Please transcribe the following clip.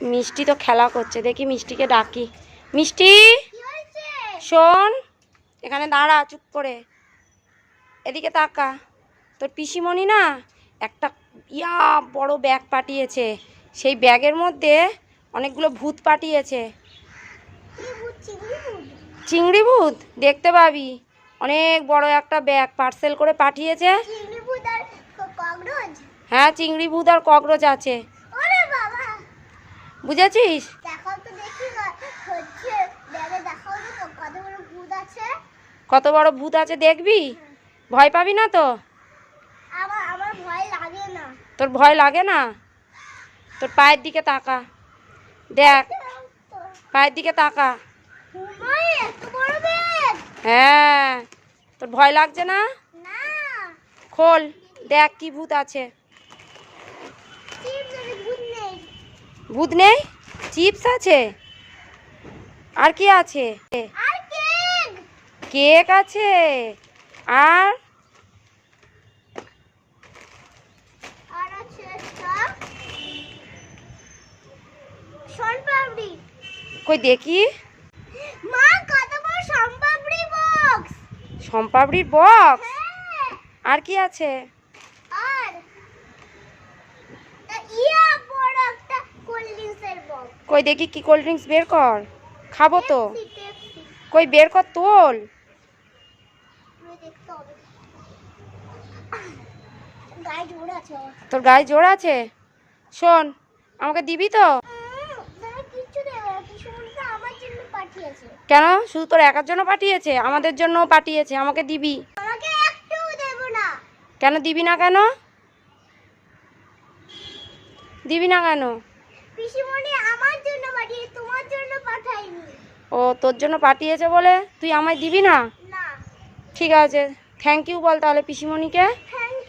মিষ্টি তো খেলা করছে দেখি মিষ্টিকে ডাকি। মিষ্টি শোন এখানে দাঁড়া চুপ করে। এদিকে তাকা। তোর পিসিমণি না একটা ইয়া বড় ব্যাগ পাঠিয়েছে। সেই ব্যাগের মধ্যে অনেকগুলো ভূত পাঠিয়েছে। চিংড়ি ভূত? দেখতে পাবি। অনেক বড় একটা ব্যাগ পার্সেল করে পাঠিয়েছে। হ্যাঁ চিংড়ি ভূত আর ককরোচ আছে। বুঝেছিস? কত বড় ভূত আছে? দেখবি? ভয় পাবি না তো? তোর ভয় লাগে না? তোর পায়ের দিকে তাকা। দেখ পায়ের দিকে তাকা। হ্যাঁ তোর ভয় লাগছে না। খোল দেখ কি ভূত আছে চিপস আর ভূত নেই ভূত নেই? চিপস আছে? আর কি আছে? কেক! আছে? আর? কই দেখি। মা কত বড় শনপাপড়ি বক্স সম্পাবড়ির বক্স আর কি আছে আর ইয়া বড় একটা কোল্ড ড্রিঙ্কসের বক্স কই দেখি কি কোল্ড ড্রিঙ্কস বের কর। খাব তো। কই বের কর তোল। তোর গায়ে জোর আছে? শোন, আমাকে দিবি তো? জন্য কেন? শুধু তোর একার জন্য পাঠিয়েছে? আমাদের জন্যও পাঠিয়েছে, আমাকে দিবি। কেন দিবি না কেন? দিবি না কেন? পিসিমণি আমার জন্য পাঠিয়ে তোমার জন্য পাঠাইনি। ও তোর জন্য পাঠিয়েছে বলে তুই আমায় দিবি না? না। ঠিক আছে থ্যাংক ইউ বল তাহলে পিসিমণিকে। থ্যাংক